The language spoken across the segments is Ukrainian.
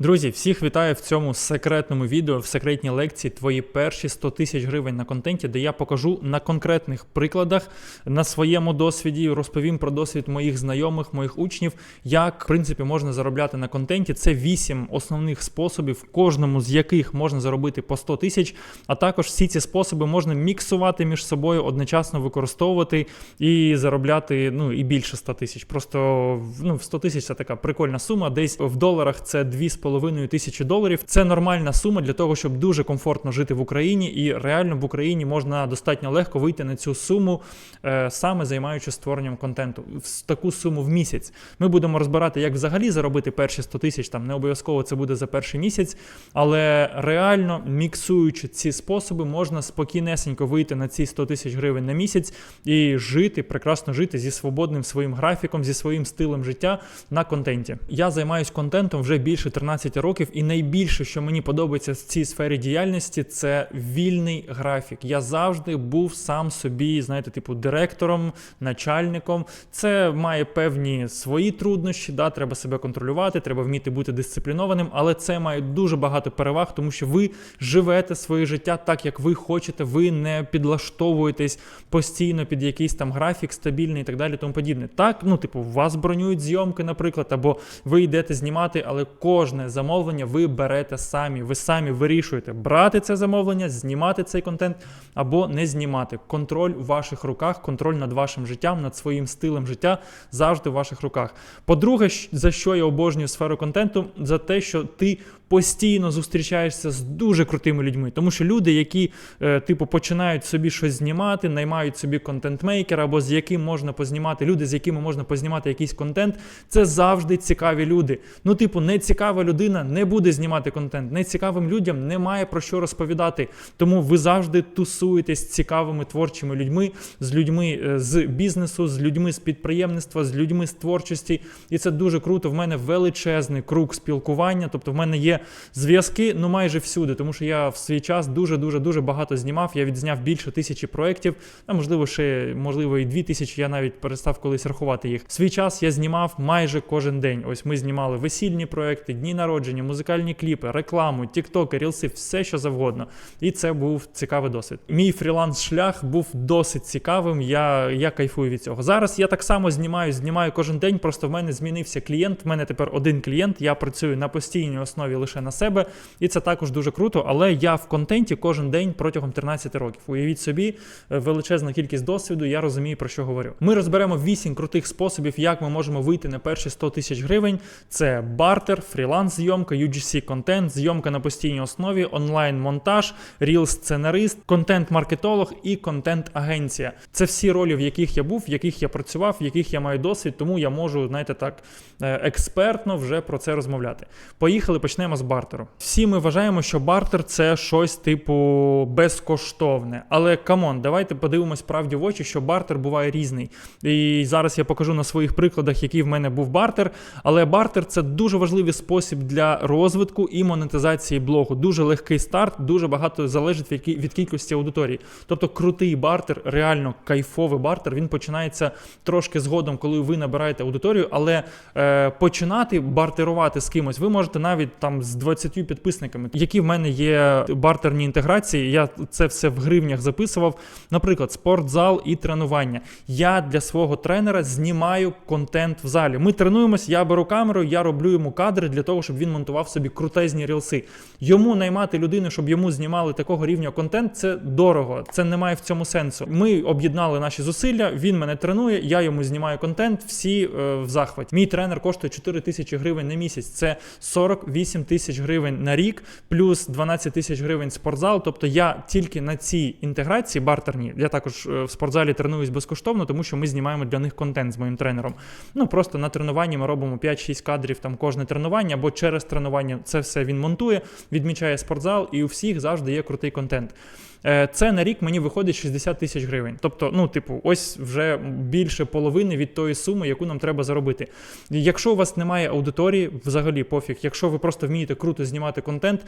Друзі, всіх вітаю в цьому секретному відео, в секретній лекції твої перші 100 тисяч гривень на контенті, де я покажу на конкретних прикладах на своєму досвіді, розповім про досвід моїх знайомих, моїх учнів, як в принципі можна заробляти на контенті. Це вісім основних способів, кожному з яких можна заробити по 100 тисяч. А також всі ці способи можна міксувати між собою, одночасно використовувати і заробляти ну і більше 100 тисяч. Просто ну 100 тисяч це така прикольна сума. Десь в доларах це 2,5 тисячі доларів. Це нормальна сума для того, щоб дуже комфортно жити в Україні, і реально в Україні можна достатньо легко вийти на цю суму, е, саме займаючись створенням контенту. В таку суму в місяць. Ми будемо розбирати, як взагалі заробити перші 100 тисяч. Там не обов'язково це буде за перший місяць, але реально міксуючи ці способи, можна спокійнесенько вийти на ці 100 тисяч гривень на місяць і жити, прекрасно жити зі свободним своїм графіком, зі своїм стилем життя на контенті. Я займаюсь контентом вже більше 13 років, і найбільше, що мені подобається в цій сфері діяльності, це вільний графік. Я завжди був сам собі, знаєте, типу директором, начальником. Це має певні свої труднощі. Да, треба себе контролювати, треба вміти бути дисциплінованим, але це має дуже багато переваг, тому що ви живете своє життя так, як ви хочете. Ви не підлаштовуєтесь постійно під якийсь там графік стабільний і так далі. Тому подібне. Так, ну типу, вас бронюють зйомки, наприклад, або ви йдете знімати, але кожне замовлення ви берете самі. Ви самі вирішуєте брати це замовлення, знімати цей контент або не знімати. Контроль у ваших руках, контроль над вашим життям, над своїм стилем життя завжди в ваших руках. По-друге, за що я обожнюю сферу контенту, за те, що ти постійно зустрічаєшся з дуже крутими людьми, тому що люди, які е, типу починають собі щось знімати, наймають собі контент-мейкера, або з яким можна познімати, люди, з якими можна познімати якийсь контент, це завжди цікаві люди. Ну, типу, не цікава людина не буде знімати контент. Нецікавим людям немає про що розповідати. Тому ви завжди тусуєтесь цікавими творчими людьми, з людьми е, з бізнесу, з людьми з підприємництва, з людьми з творчості. І це дуже круто. В мене величезний круг спілкування. Тобто, в мене є зв'язки ну майже всюди, тому що я в свій час дуже дуже дуже багато знімав. Я відзняв більше тисячі проєктів, а можливо, ще можливо і дві тисячі. Я навіть перестав колись рахувати їх. В свій час я знімав майже кожен день. Ось ми знімали весільні проекти, дні народження, музикальні кліпи, рекламу, тіктоки, рілси, все що завгодно. І це був цікавий досвід. Мій фріланс-шлях був досить цікавим. Я, я кайфую від цього. Зараз я так само знімаю, знімаю кожен день. Просто в мене змінився клієнт. В мене тепер один клієнт. Я працюю на постійній основі лише на себе, і це також дуже круто. Але я в контенті кожен день протягом 13 років. Уявіть собі, е, величезна кількість досвіду. Я розумію про що говорю. Ми розберемо 8 крутих способів, як ми можемо вийти на перші 100 тисяч гривень. Це бартер, фріланс-зйомка, UGC контент, зйомка на постійній основі, онлайн-монтаж, ріл-сценарист, контент-маркетолог і контент-агенція. Це всі ролі, в яких я був, в яких я працював, в яких я маю досвід, тому я можу, знаєте, так е, експертно вже про це розмовляти. Поїхали, почнемо з бартеру. Всі ми вважаємо, що бартер це щось типу безкоштовне. Але камон, давайте подивимось правді в очі, що бартер буває різний. І зараз я покажу на своїх прикладах, який в мене був бартер. Але бартер це дуже важливий спосіб для розвитку і монетизації блогу. Дуже легкий старт, дуже багато залежить від, кі- від кількості аудиторії. Тобто крутий бартер, реально кайфовий бартер. Він починається трошки згодом, коли ви набираєте аудиторію, але е, починати бартерувати з кимось ви можете навіть там з 20 підписниками, які в мене є бартерні інтеграції. Я це все в гривнях записував. Наприклад, спортзал і тренування. Я для свого тренера знімаю контент в залі. Ми тренуємось, я беру камеру, я роблю йому кадри для того, щоб він монтував собі крутезні рілси. Йому наймати людину, щоб йому знімали такого рівня контент, це дорого. Це немає в цьому сенсу. Ми об'єднали наші зусилля. Він мене тренує, я йому знімаю контент. Всі е, в захваті. Мій тренер коштує 4 тисячі гривень на місяць. Це 48 тисяч гривень на рік, плюс 12 тисяч гривень спортзал. Тобто я тільки на цій інтеграції бартерні. Я також е, в спортзалі тренуюсь безкоштовно, тому що ми знімаємо для них контент з моїм тренером. Ну просто на тренуванні ми робимо 5-6 кадрів там кожне тренування, або через тренування це все він монтує, відмічає спортзал, і у всіх завжди є крутий контент. Е, Це на рік мені виходить 60 тисяч гривень. Тобто, ну, типу, ось вже більше половини від тої суми, яку нам треба заробити. Якщо у вас немає аудиторії, взагалі пофіг, якщо ви просто вмієте круто знімати контент.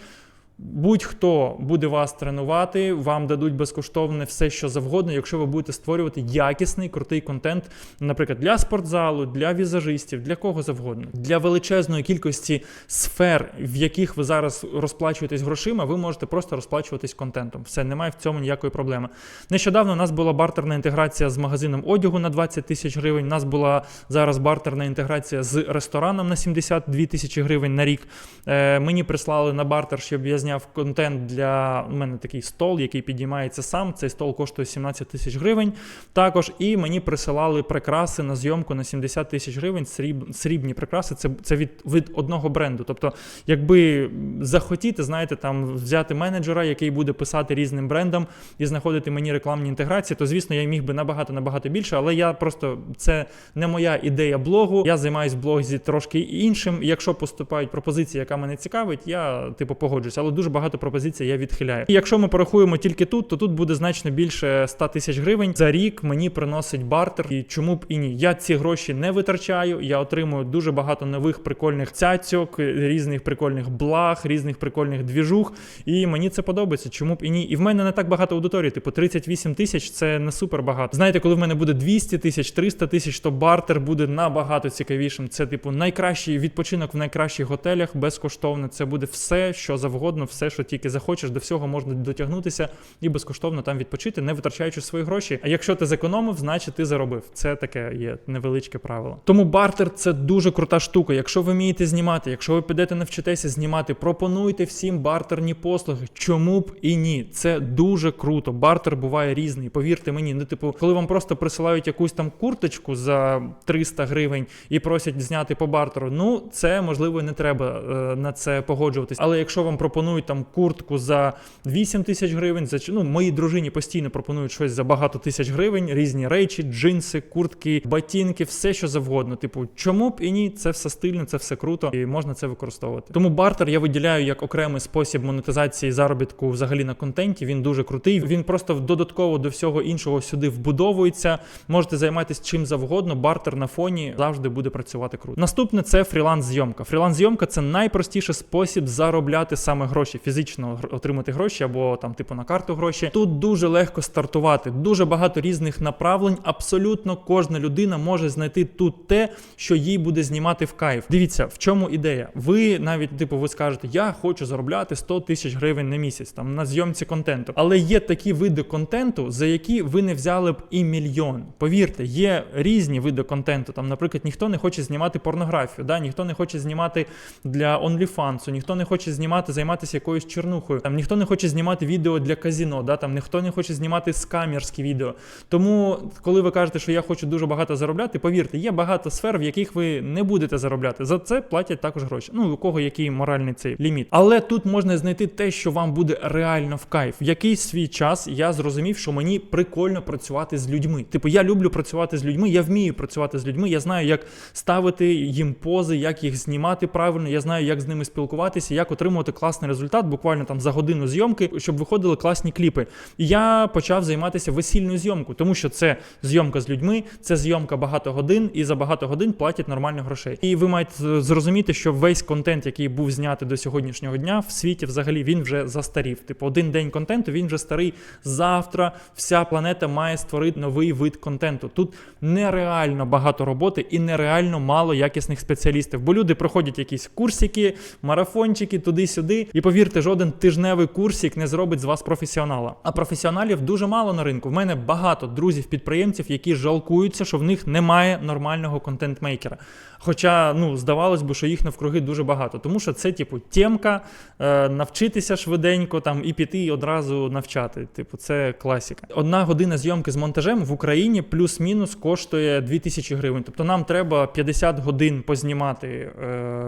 Будь-хто буде вас тренувати, вам дадуть безкоштовне все, що завгодно, якщо ви будете створювати якісний крутий контент, наприклад, для спортзалу, для візажистів, для кого завгодно, для величезної кількості сфер, в яких ви зараз розплачуєтесь грошима, ви можете просто розплачуватись контентом. Все, немає в цьому ніякої проблеми. Нещодавно у нас була бартерна інтеграція з магазином одягу на 20 тисяч гривень. У нас була зараз бартерна інтеграція з рестораном на 72 тисячі гривень на рік. Е, мені прислали на бартер, щоб я зняв контент для у мене такий стол, який підіймається сам. Цей стол коштує 17 тисяч гривень. Також і мені присилали прикраси на зйомку на 70 тисяч гривень. Сріб, срібні прикраси. Це, це від, від одного бренду. Тобто, якби захотіти, знаєте, там взяти менеджера, який буде писати різним брендам і знаходити мені рекламні інтеграції, то звісно я міг би набагато набагато більше, але я просто це не моя ідея блогу. Я займаюсь в трошки іншим. Якщо поступають пропозиції, яка мене цікавить, я типу погоджуюсь, але дуже багато пропозицій я відхиляю. І якщо ми порахуємо тільки тут, то тут буде значно більше 100 тисяч гривень за рік. Мені приносить бартер, і чому б і ні? Я ці гроші не витрачаю. Я отримую дуже багато нових прикольних цяцьок, різних прикольних благ, різних прикольних двіжух. І мені це подобається. Чому б і ні? І в мене не так багато аудиторії. Типу 38 тисяч це не супер багато. Знаєте, коли в мене буде 200 тисяч, 300 тисяч, то бартер буде набагато цікавішим. Це типу найкращий відпочинок в найкращих готелях безкоштовно. Це буде все, що завгодно, все, що тільки захочеш, до всього можна дотягнутися і безкоштовно там відпочити, не витрачаючи свої гроші. А якщо ти зекономив, значить ти заробив. Це таке є невеличке правило. Тому бартер це дуже крута штука. Якщо ви вмієте знімати, якщо ви підете навчитеся знімати, пропонуйте всім бартерні послуги. Чому б і ні? Це дуже круто. Бартер буває різний. Повірте мені, ну типу, коли вам просто присилають якусь там курточку за 300 гривень і просять зняти по бартеру, ну це можливо не треба е, на це погоджуватись. Але якщо вам пропонують там куртку за 8 тисяч гривень, за ну моїй дружині постійно пропонують щось за багато тисяч гривень, різні речі, джинси, куртки, ботинки, все що завгодно. Типу, чому б і ні? Це все стильно, це все круто, і можна це використовувати. Тому бартер я виділяю як окремий спосіб монетизації заробітку взагалі на контенті. Він дуже крутий. Він просто додатково до всього іншого сюди вбудовується. Можете займатися чим завгодно. Бартер на фоні завжди буде працювати круто. Наступне це фріланс-зйомка. Фріланс-зйомка це найпростіший спосіб заробляти саме гроші, фізично отримати гроші або там, типу, на карту гроші. Тут дуже легко стартувати. Дуже багато різних направлень. Абсолютно кожна людина може знайти тут те, що їй буде знімати в кайф. Дивіться, в чому ідея. Ви навіть, типу, ви скажете, я хочу заробляти 100 тисяч гривень на місяць там на зйомці контенту. Але є такі види контенту, за які ви не взяли б і мільйон. Повірте, є різні види контенту. Там, наприклад, ніхто не хоче знімати порнографію, да? ніхто не хоче знімати для OnlyFans, ніхто не хоче знімати, займатися якоюсь чернухою. Там ніхто не хоче знімати відео для казіно, да? там ніхто не хоче знімати скамерські відео. Тому, коли ви кажете, що я хочу дуже багато заробляти, повірте, є багато сфер, в яких ви не будете заробляти. За це платять також гроші. Ну, у кого який моральний цей ліміт. Але тут можна знайти те, що вам буде реально в кайф. В якийсь свій час я зрозумів, що мені прикольно працювати з людьми. Типу, я люблю працювати з людьми, я вмію працювати з людьми. Я знаю, як ставити їм пози, як їх знімати правильно. Я знаю, як з ними спілкуватися, як отримувати класний результат, буквально там за годину зйомки, щоб виходили класні кліпи. І я почав займатися весільною зйомкою, тому що це зйомка з людьми, це зйомка багато годин, і за багато годин платять нормально грошей. І ви маєте зрозуміти, що весь контент, який був знятий до сьогоднішнього дня, в світі взагалі він вже застарів. Типу, один день контенту він вже старий. Завтра вся планета має створити новий вид контенту. Тут нереально багато роботи і нереально мало якісних спеціалістів. Бо люди проходять якісь курсики, марафончики туди-сюди. І повірте, жоден тижневий курсик не зробить з вас професіонала. А професіоналів дуже мало на ринку. В мене багато друзів-підприємців, які жалкуються, що в них немає нормального контент-мейкера. Хоча, ну, здавалось би, що їх навкруги дуже багато, тому що це, типу, темка, е, навчитися швиденько там і піти і одразу навчати. Типу, це класіка. Одна година зйомки з монтажем в Україні плюс-мінус коштує 2000 гривень. Тобто нам треба 50 годин познімати е,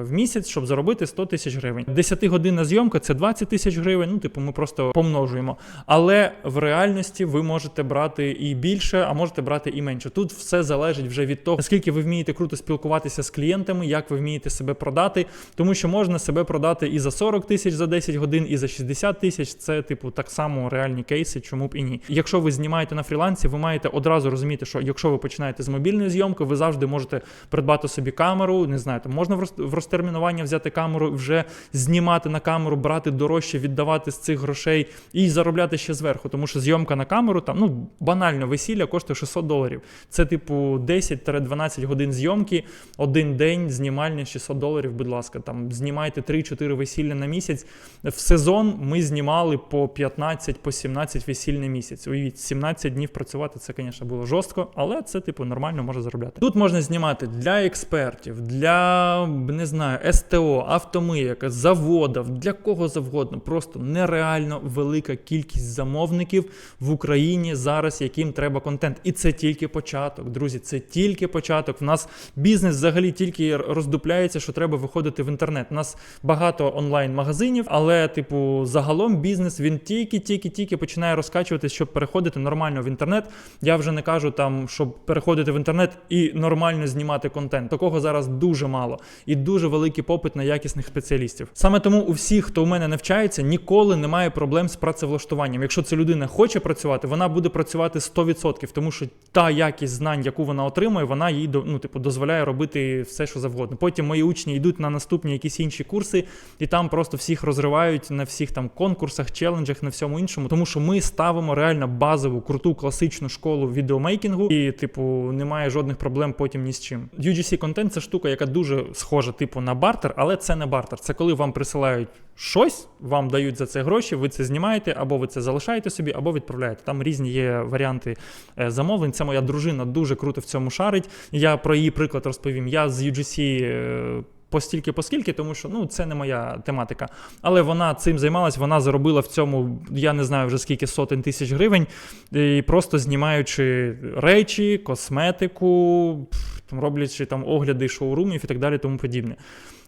в місяць, щоб заробити 100 тисяч гривень. 10 годинна зйомка це 20 тисяч гривень. Ну, типу, ми просто помножуємо. Але в реальності ви можете брати і більше, а можете брати і менше. Тут все залежить вже від того, наскільки ви вмієте круто спілкуватися з клієнтами, як ви вмієте себе продати, тому що можна себе продати і за 40 тисяч за 10 годин, і за 60 тисяч. Це, типу, так само реальні кейси, чому б і ні. Якщо ви знімаєте на фрілансі, ви маєте одразу розуміти, що якщо ви починаєте з мобільної зйомки, ви завжди можете придбати собі камеру. Не знаю, там можна в роз- розтермінування взяти камеру, вже знімати на камеру брати дорожче, віддавати з цих грошей і заробляти ще зверху. Тому що зйомка на камеру там ну банально весілля коштує 600 доларів. Це типу 10-12 годин зйомки, один день знімальні 600 доларів. Будь ласка, там знімайте 3-4 весілля на місяць. В сезон ми знімали по 15 по 17 весіль на місяць. Уявіть, 17 днів працювати це, звісно, було жорстко, але це типу нормально може заробляти. Тут можна знімати для експертів, для не знаю, СТО, автомийок, заводів, для кого завгодно. Просто нереально велика кількість замовників в Україні зараз, яким треба контент. І це тільки початок, друзі. Це тільки початок. В нас бізнес взагалі тільки роздупляється, що треба виходити в інтернет. У нас багато онлайн-магазинів, але, типу, загалом бізнес він тільки-тільки-тільки починає розкачуватись, щоб переходити нормально в інтернет. Я вже не кажу там, щоб переходити в інтернет і нормально знімати контент. Такого зараз дуже мало і дуже великий попит на якісних спеціалістів. Саме тому у всіх, хто у мене навчається, ніколи немає проблем з працевлаштуванням. Якщо ця людина хоче працювати, вона буде працювати 100%, тому що та якість знань, яку вона отримує, вона їй ну, типу, дозволяє робити все, що завгодно. Потім мої учні йдуть на наступні якісь інші курси, і там просто всіх розривають на всіх там конкурсах, челенджах, на всьому іншому, тому що ми ставимо реально базову круту класичну школу відеомейкінгу, і, типу, немає жодних проблем потім ні з чим. UGC контент це штука, яка дуже схожа, типу, на бартер, але це не бартер. Це коли вам присилають щось, вам дають за це гроші, ви це знімаєте, або ви це залишаєте собі, або відправляєте. Там різні є варіанти е, замовлень. Це моя дружина дуже круто в цьому шарить. Я про її приклад розповім. Я з UGC. е, Постільки, поскільки, тому що ну це не моя тематика. Але вона цим займалась, вона заробила в цьому, я не знаю вже скільки сотень тисяч гривень, і просто знімаючи речі, косметику, роблячи там огляди шоурумів і так далі, тому подібне.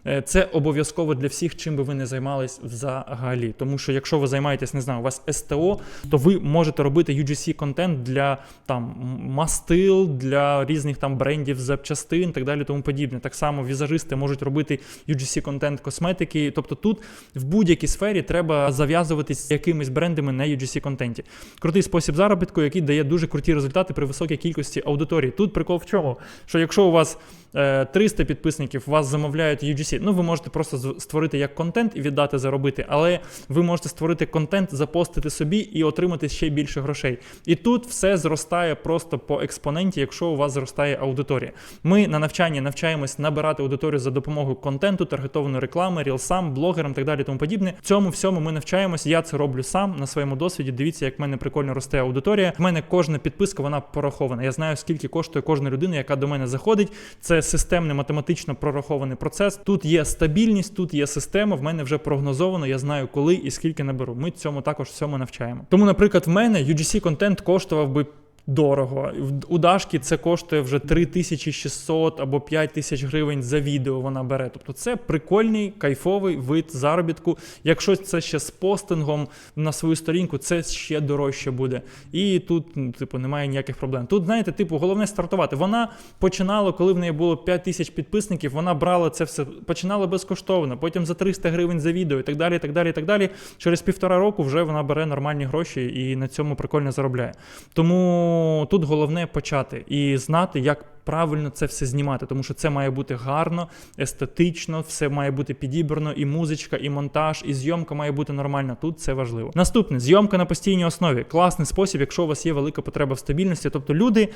Е, Це обов'язково для всіх, чим би ви не займались взагалі. Тому що якщо ви займаєтесь, не знаю, у вас СТО, то ви можете робити UGC контент для там мастил, для різних там брендів запчастин, так далі, тому подібне. Так само візажисти можуть робити UGC контент косметики. Тобто тут в будь-якій сфері треба зав'язуватись з якимись брендами на UGC контенті. Крутий спосіб заробітку, який дає дуже круті результати при високій кількості аудиторії. Тут прикол в чому? Що якщо у вас е, 300 підписників, вас замовляють UGC, ну ви можете просто створити як контент і віддати заробити, але ви можете створити контент, запостити собі і отримати ще більше грошей. І тут все зростає просто по експоненті, якщо у вас зростає аудиторія. Ми на навчанні навчаємось набирати аудиторію за допомогою контенту, таргетованої реклами, рілсам, блогерам так далі, тому подібне. Цьому всьому ми навчаємось. Я це роблю сам на своєму досвіді. Дивіться, як в мене прикольно росте аудиторія. В мене кожна підписка вона порахована. Я знаю, скільки коштує кожна людина, яка до мене заходить. Це системний математично прорахований процес. Тут є стабільність, тут є система. В мене вже прогнозовано. Я знаю, коли і скільки наберу. Ми цьому також всьому навчаємо. Тому, наприклад, в мене UGC контент коштував би. Дорого. У Дашки це коштує вже 3600 або 5000 гривень за відео вона бере. Тобто це прикольний, кайфовий вид заробітку. Якщо це ще з постингом на свою сторінку, це ще дорожче буде. І тут, ну, типу, немає ніяких проблем. Тут, знаєте, типу, головне стартувати. Вона починала, коли в неї було 5000 підписників, вона брала це все, починала безкоштовно, потім за 300 гривень за відео і так далі. і так далі, і так далі. Через півтора року вже вона бере нормальні гроші і на цьому прикольно заробляє. Тому тут головне почати і знати, як правильно це все знімати, тому що це має бути гарно, естетично, все має бути підібрано, і музичка, і монтаж, і зйомка має бути нормальна. Тут це важливо. Наступне зйомка на постійній основі. Класний спосіб, якщо у вас є велика потреба в стабільності. Тобто, люди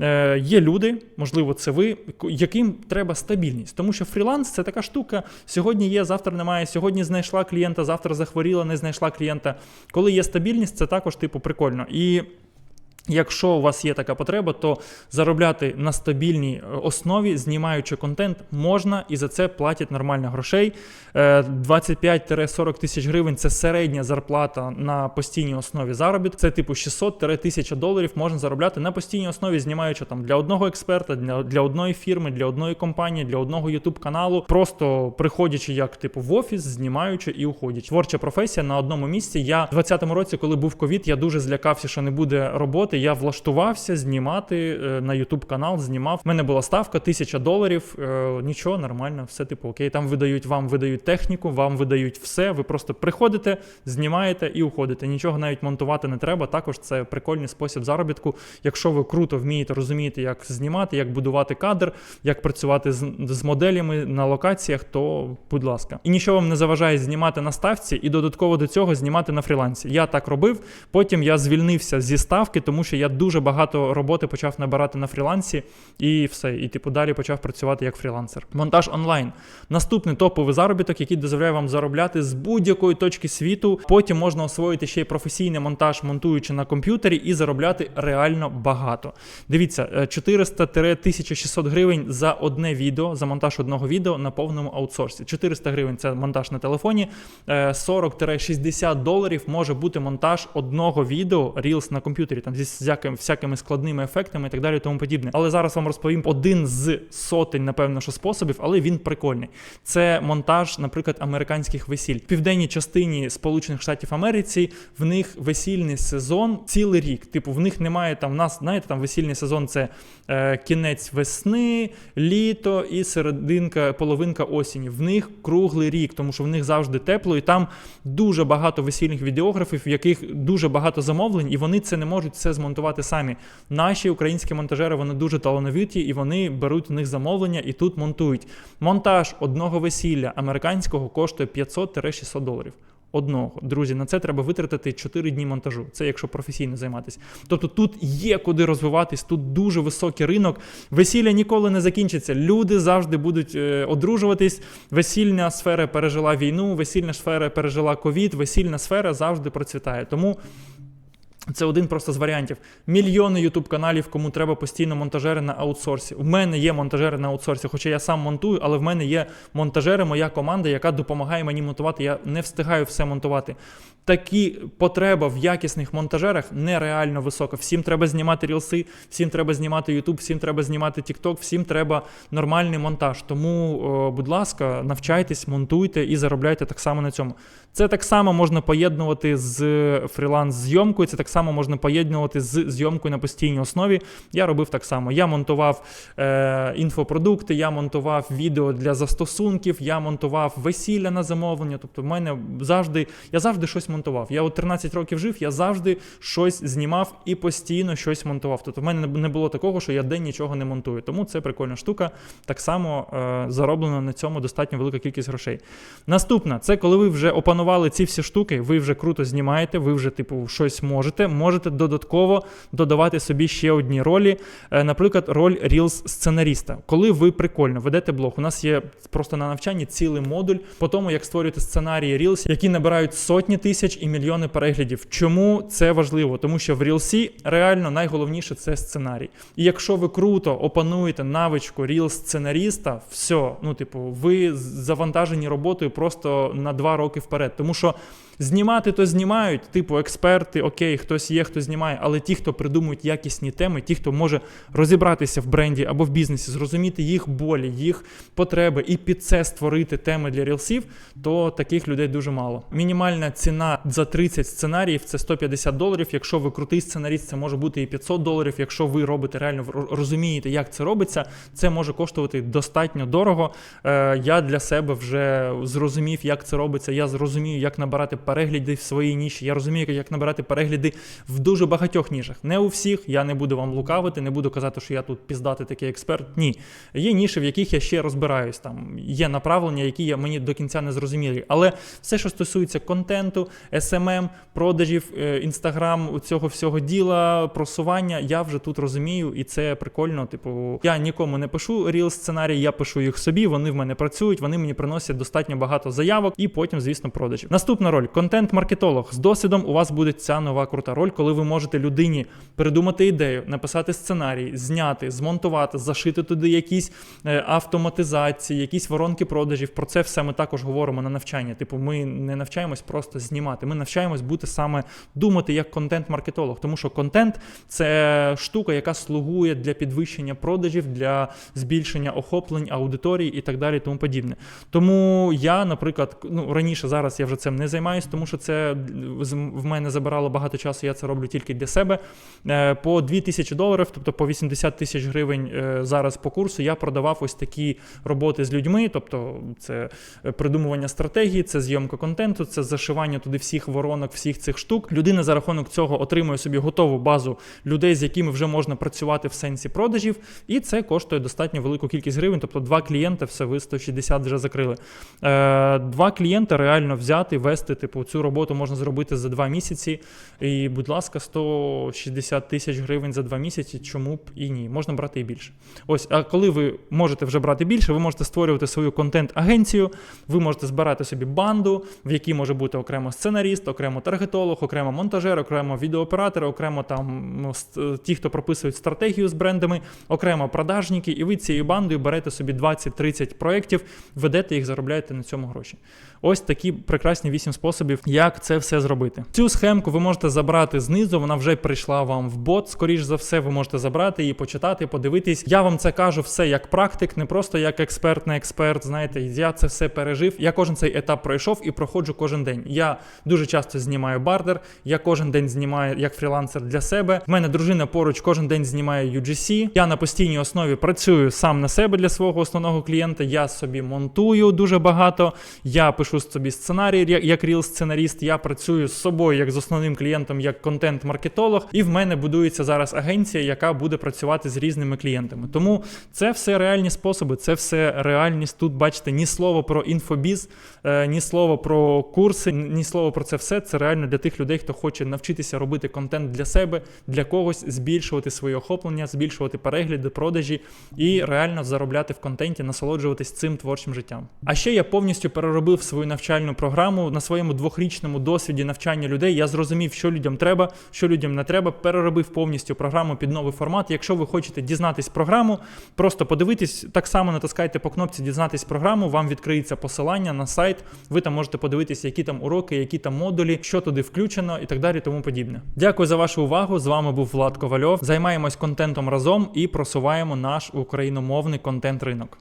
е, є люди, можливо, це ви, яким треба стабільність, тому що фріланс це така штука. Сьогодні є, завтра немає. Сьогодні знайшла клієнта, завтра захворіла, не знайшла клієнта. Коли є стабільність, це також типу прикольно. І Якщо у вас є така потреба, то заробляти на стабільній е, основі, знімаючи контент, можна і за це платять нормально грошей. Е, 25-40 тисяч гривень це середня зарплата на постійній основі заробітку. Це типу 600-1000 доларів можна заробляти на постійній основі, знімаючи там для одного експерта, для, для одної фірми, для одної компанії, для одного YouTube каналу, просто приходячи як типу в офіс, знімаючи і уходячи. Творча професія на одному місці. Я в 2020 році, коли був ковід, я дуже злякався, що не буде роботи. Роботи я влаштувався знімати е, на YouTube канал. Знімав. У мене була ставка 1000 доларів. е, Нічого, нормально, все типу окей. Там видають вам видають техніку, вам видають все. Ви просто приходите, знімаєте і уходите. Нічого навіть монтувати не треба. Також це прикольний спосіб заробітку. Якщо ви круто вмієте розумієте, як знімати, як будувати кадр, як працювати з, з моделями на локаціях, то будь ласка. І нічого вам не заважає знімати на ставці і додатково до цього знімати на фрілансі. Я так робив. Потім я звільнився зі ставки, тому що я дуже багато роботи почав набирати на фрілансі, і все. І типу далі почав працювати як фрілансер. Монтаж онлайн. Наступний топовий заробіток, який дозволяє вам заробляти з будь-якої точки світу. Потім можна освоїти ще й професійний монтаж, монтуючи на комп'ютері, і заробляти реально багато. Дивіться, е, 400-1600 гривень за одне відео, за монтаж одного відео на повному аутсорсі. 400 гривень це монтаж на телефоні, е, 40-60 доларів може бути монтаж одного відео Reels на комп'ютері, там зі всякими складними ефектами і так далі, тому подібне. Але зараз вам розповім один з сотень, напевно, що способів, але він прикольний. Це монтаж, наприклад, американських весіль. В південній частині Сполучених Штатів Америці в них весільний сезон цілий рік. Типу, в них немає там. В нас знаєте, там весільний сезон це е, кінець весни, літо і серединка, половинка осені. В них круглий рік, тому що в них завжди тепло, і там дуже багато весільних відеографів, в яких дуже багато замовлень, і вони це не можуть все змонтувати самі. Наші українські монтажери вони дуже талановиті, і вони беруть у них замовлення і тут монтують. Монтаж одного весілля американського коштує 500-600 доларів. Одного друзі, на це треба витратити 4 дні монтажу. Це якщо професійно займатися. Тобто тут є куди розвиватись, тут дуже високий ринок. Весілля ніколи не закінчиться. Люди завжди будуть е, одружуватись. Весільна сфера пережила війну, весільна сфера пережила ковід, весільна сфера завжди процвітає. Тому. Це один просто з варіантів. Мільйони ютуб каналів, кому треба постійно монтажери на аутсорсі. У мене є монтажери на аутсорсі, хоча я сам монтую, але в мене є монтажери, моя команда, яка допомагає мені монтувати. Я не встигаю все монтувати. Такі потреба в якісних монтажерах нереально висока. Всім треба знімати рілси, всім треба знімати Ютуб, всім треба знімати TikTok, всім треба нормальний монтаж. Тому, будь ласка, навчайтесь, монтуйте і заробляйте так само на цьому. Це так само можна поєднувати з фріланс-зйомкою, це так само можна поєднувати з зйомкою на постійній основі. Я робив так само. Я монтував е, інфопродукти, я монтував відео для застосунків, я монтував весілля на замовлення. Тобто, в мене завжди я завжди щось монтував. Я от 13 років жив, я завжди щось знімав і постійно щось монтував. Тобто, в мене не було такого, що я день нічого не монтую. Тому це прикольна штука. Так само е, зароблено на цьому достатньо велика кількість грошей. Наступна, це коли ви вже опанували ці всі штуки, ви вже круто знімаєте, ви вже, типу, щось можете. Можете додатково додавати собі ще одні ролі. Е, наприклад, роль Reels сценаріста. Коли ви прикольно ведете блог, у нас є просто на навчанні цілий модуль по тому, як створювати сценарії Reels, які набирають сотні тисяч і мільйони переглядів. Чому це важливо? Тому що в Reels реально найголовніше це сценарій. І якщо ви круто опануєте навичку Reels сценаріста, все, ну типу, ви завантажені роботою просто на два роки вперед. Тому що знімати то знімають, типу експерти, окей, хтось є, хто знімає, але ті, хто придумують якісні теми, ті, хто може розібратися в бренді або в бізнесі, зрозуміти їх болі, їх потреби і під це створити теми для рілсів, то таких людей дуже мало. Мінімальна ціна за 30 сценаріїв це 150 доларів. Якщо ви крутий сценаріст, це може бути і 500 доларів. Якщо ви робите реально розумієте, як це робиться, це може коштувати достатньо дорого. Е, Я для себе вже зрозумів, як це робиться. Я зрозумію, як набирати перегляди в своїй ніші. Я розумію, як набирати перегляди в дуже багатьох нішах. Не у всіх, я не буду вам лукавити, не буду казати, що я тут піздати такий експерт. Ні. Є ніші, в яких я ще розбираюсь. Там є направлення, які я мені до кінця не зрозумілі. Але все, що стосується контенту, SMM, продажів, інстаграм, цього всього діла, просування, я вже тут розумію, і це прикольно. Типу, я нікому не пишу ріл сценарій, я пишу їх собі. Вони в мене працюють, вони мені приносять достатньо багато заявок, і потім, звісно, продажів. Наступна роль контент-маркетолог. З досвідом у вас буде ця нова крута роль, коли ви можете людині придумати ідею, написати сценарій, зняти, змонтувати, зашити туди якісь е, автоматизації, якісь воронки продажів. Про це все ми також говоримо на навчанні. Типу, ми не навчаємось просто знімати. Ми навчаємось бути саме думати як контент-маркетолог, тому що контент це штука, яка слугує для підвищення продажів, для збільшення охоплень аудиторії і так далі. Тому подібне. Тому я, наприклад, ну раніше зараз я вже цим не займаюся, тому що це в мене забирало багато часу. я це роблю тільки для себе. Е, По 2000 доларів, тобто по 80 тисяч гривень е, зараз по курсу, я продавав ось такі роботи з людьми. Тобто, це е, придумування стратегії, це зйомка контенту, це зашивання туди всіх воронок, всіх цих штук. Людина за рахунок цього отримує собі готову базу людей, з якими вже можна працювати в сенсі продажів, і це коштує достатньо велику кількість гривень. Тобто, два клієнти, все ви 160 вже закрили. Два клієнти реально взяти, вести. Типу, цю роботу можна зробити за два місяці. І, будь ласка, 160 тисяч гривень за два місяці. Чому б і ні? Можна брати і більше. Ось, а коли ви можете вже брати більше, ви можете створювати свою контент-агенцію, ви можете збирати собі банду, в якій може бути окремо сценаріст, окремо таргетолог, окремо монтажер, окремо відеооператор, окремо там ну, ті, хто прописують стратегію з брендами, окремо продажники, і ви цією бандою берете собі 20-30 проєктів, ведете їх, заробляєте на цьому гроші. Ось такі прекрасні 8 способів, як це все зробити. Цю схемку ви можете забрати знизу, вона вже прийшла вам в бот. Скоріш за все, ви можете забрати її, почитати, подивитись. Я вам це кажу все як практик, не просто як експерт, не експерт. Знаєте, я це все пережив. Я кожен цей етап пройшов і проходжу кожен день. Я дуже часто знімаю бардер, я кожен день знімаю як фрілансер для себе. В мене дружина поруч кожен день знімає UGC. Я на постійній основі працюю сам на себе для свого основного клієнта. Я собі монтую дуже багато. Я пишу собі сценарій як- як ріл-сценаріст. Я працюю з собою як з основним клієнтом, як контент-маркетолог. І в мене будується зараз агенція, яка буде працювати з різними клієнтами. Тому це все реальні способи, це все реальність. Тут бачите ні слова про інфобіз, ні слова про курси, ні слова про це все. Це реально для тих людей, хто хоче навчитися робити контент для себе, для когось, збільшувати своє охоплення, збільшувати перегляди, продажі і реально заробляти в контенті, насолоджуватись цим творчим життям. А ще я повністю переробив свою навчальну програму на своєму двохрічному досвіді навчання людей. Я зрозумів, що людям треба, що людям не треба. Переробив повністю програму під новий формат. Якщо ви хочете дізнатись програму, просто подивитись, так само натискайте по кнопці Дізнатись програму. Вам відкриється посилання на сайт. Ви там можете подивитися, які там уроки, які там модулі, що туди включено і так далі, тому подібне. Дякую за вашу увагу. З вами був Влад Ковальов. Займаємось контентом разом і просуваємо наш україномовний контент ринок.